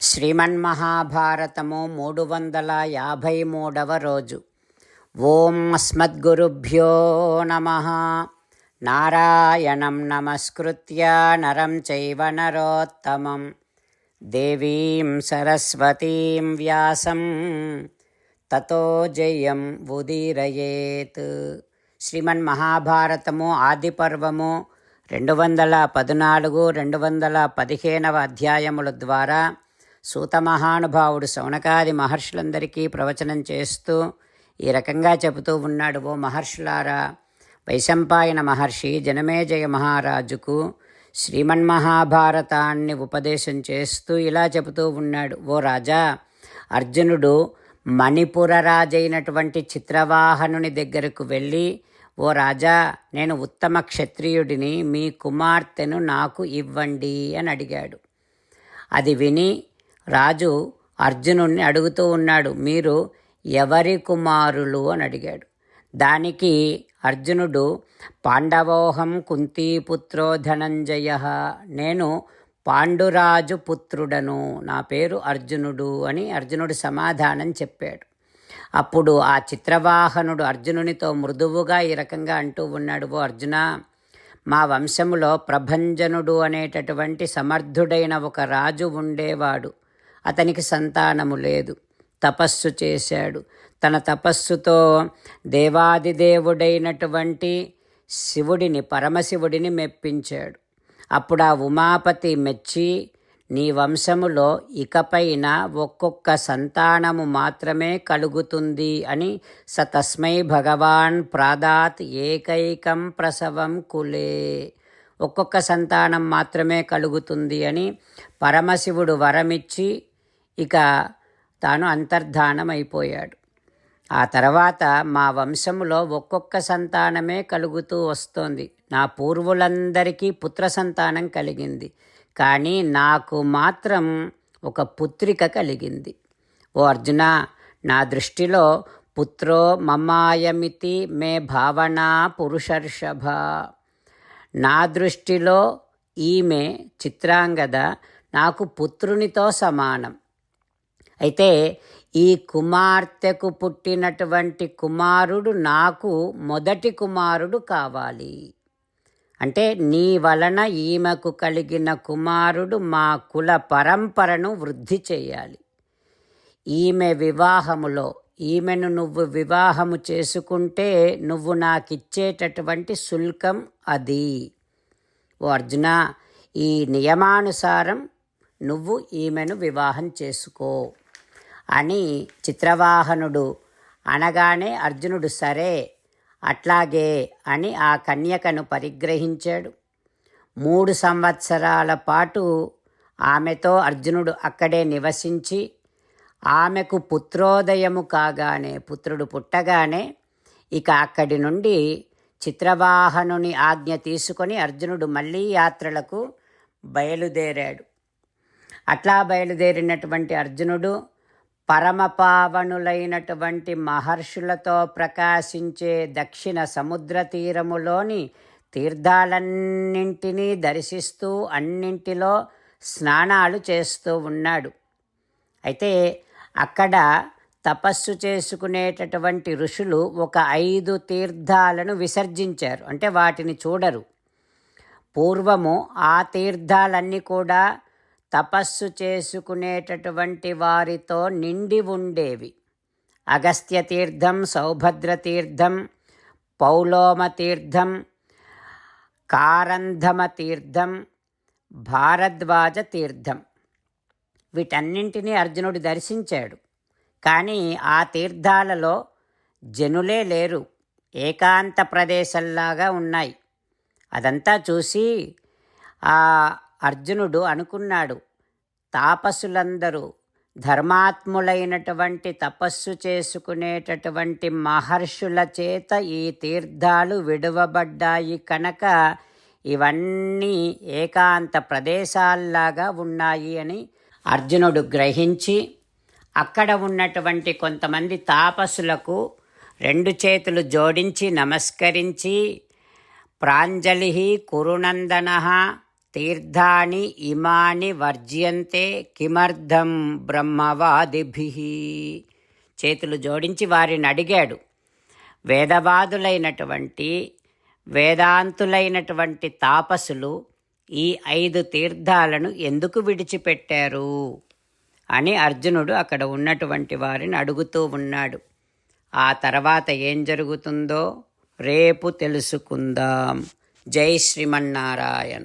శ్రీమన్మహాభారతము మూడు వందల యాభై మూడవ రోజు. ఓం అస్మద్గురుభ్యో నమ. నారాయణం నమస్కృత్య నరం చైవ నరోత్తమం. దేవీం సరస్వతీం వ్యాసం. తతో జయం ఉదీరయేత్. శ్రీమన్మహాభారతము ఆది పర్వము రెండు వందల పద్నాలుగు రెండు వందల పదిహేనవ అధ్యాయముల ద్వారా సూత మహానుభావుడు శౌనకాది మహర్షులందరికీ ప్రవచనం చేస్తూ ఈ రకంగా చెబుతూ ఉన్నాడు ఓ మహర్షులారా వైశంపాయన మహర్షి జనమేజయ మహారాజుకు శ్రీమన్మహాభారతాన్ని ఉపదేశం చేస్తూ ఇలా చెబుతూ ఉన్నాడు ఓ రాజా అర్జునుడు మణిపుర రాజైనటువంటి చిత్రవాహనుని దగ్గరకు వెళ్ళి ఓ రాజా నేను ఉత్తమ క్షత్రియుడిని మీ కుమార్తెను నాకు ఇవ్వండి అని అడిగాడు. అది విని రాజు అర్జునుడిని అడుగుతూ ఉన్నాడు మీరు ఎవరి కుమారులు? అని అడిగాడు. దానికి అర్జునుడు పాండవోహం కుంతీపుత్రో ధనంజయ నేను పాండురాజు పుత్రుడను నా పేరు అర్జునుడు అని అర్జునుడు సమాధానం చెప్పాడు. అప్పుడు ఆ చిత్రవాహనుడు అర్జునునితో మృదువుగా ఈ రకంగా అంటూ ఉన్నాడు ఓ అర్జున మా వంశములో ప్రభంజనుడు అనేటటువంటి సమర్థుడైన ఒక రాజు ఉండేవాడు. అతనికి సంతానము లేదు. తపస్సు చేశాడు. తన తపస్సుతో దేవాదిదేవుడైనటువంటి శివుడిని పరమశివుడిని మెప్పించాడు. అప్పుడు ఆ ఉమాపతి మెచ్చి నీ వంశములో ఇకపైన ఒక్కొక్క సంతానము మాత్రమే కలుగుతుంది అని స తస్మై భగవాన్ ప్రాదాత్ ఏకైకం ప్రసవం కులే. ఒక్కొక్క సంతానం మాత్రమే కలుగుతుంది అని పరమశివుడు వరమిచ్చి ఇక తాను అంతర్ధానం అయిపోయాడు ఆ తర్వాత మా వంశములో ఒక్కొక్క సంతానమే కలుగుతూ వస్తోంది. నా పూర్వులందరికీ పుత్ర సంతానం కలిగింది. కానీ నాకు మాత్రం ఒక పుత్రిక కలిగింది. ఓ అర్జున నా దృష్టిలో పుత్రో మమాయమితి మే భావన పురుషర్షభ. నా దృష్టిలో ఈమె చిత్రాంగద నాకు పుత్రునితో సమానం. అయితే ఈ కుమార్తెకు పుట్టినటువంటి కుమారుడు నాకు మొదటి కుమారుడు కావాలి. అంటే నీ వలన ఈమెకు కలిగిన కుమారుడు మా కుల పరంపరను వృద్ధి చేయాలి. ఈమె వివాహములో ఈమెను నువ్వు వివాహము చేసుకుంటే నువ్వు నాకిచ్చేటటువంటి శుల్కం అది. ఓ అర్జున ఈ నియమానుసారం నువ్వు ఈమెను వివాహం చేసుకో. అని చిత్రవాహనుడు అనగానే అర్జునుడు సరే అట్లాగే అని ఆ కన్యకను పరిగ్రహించాడు. మూడు సంవత్సరాల పాటు ఆమెతో అర్జునుడు అక్కడే నివసించి ఆమెకు పుత్రోదయము కాగానే పుత్రుడు పుట్టగానే ఇక అక్కడి నుండి చిత్రవాహనుని ఆజ్ఞ తీసుకొని అర్జునుడు మళ్ళీ యాత్రలకు బయలుదేరాడు. అట్లా బయలుదేరినటువంటి అర్జునుడు పరమపావనులైనటువంటి మహర్షులతో ప్రకాశించే దక్షిణ సముద్ర తీరములోని తీర్థాలన్నింటినీ దర్శిస్తూ అన్నింటిలో స్నానాలు చేస్తూ ఉన్నాడు. అయితే అక్కడ తపస్సు చేసుకునేటటువంటి ఋషులు ఒక ఐదు తీర్థాలను విసర్జించారు. అంటే వాటిని చూడరు. పూర్వము ఆ తీర్థాలన్నీ కూడా తపస్సు చేసుకునేటటువంటి వారితో నిండి ఉండేవి. అగస్త్య తీర్థం సౌభద్ర తీర్థం పౌలోమ తీర్థం కారంధమ తీర్థం భారద్వాజ తీర్థం. వీటన్నింటినీ అర్జునుడు దర్శించాడు. కానీ ఆ తీర్థాలలో జనులే లేరు. ఏకాంత ప్రదేశంలాగా ఉన్నాయి. అదంతా చూసి ఆ అర్జునుడు అనుకున్నాడు. తాపసులందరూ ధర్మాత్ములైనటువంటి తపస్సు చేసుకునేటటువంటి మహర్షుల చేత ఈ తీర్థాలు విడువబడ్డాయి కనుక ఇవన్నీ ఏకాంత ప్రదేశాల్లాగా ఉన్నాయి అని అర్జునుడు గ్రహించి అక్కడ ఉన్నటువంటి కొంతమంది తాపసులకు రెండు చేతులు జోడించి నమస్కరించి ప్రాంజలి కురునందన తీర్థాని ఇమాని వర్జ్యంతే కిమర్థం బ్రహ్మవాదిభి. చేతులు జోడించి వారిని అడిగాడు. వేదవాదులైనటువంటి వేదాంతులైనటువంటి తాపసులు ఈ ఐదు తీర్థాలను ఎందుకు విడిచిపెట్టారు? అని అర్జునుడు అక్కడ ఉన్నటువంటి వారిని అడుగుతూ ఉన్నాడు. ఆ తర్వాత ఏం జరుగుతుందో రేపు తెలుసుకుందాం. జై శ్రీమన్నారాయణ.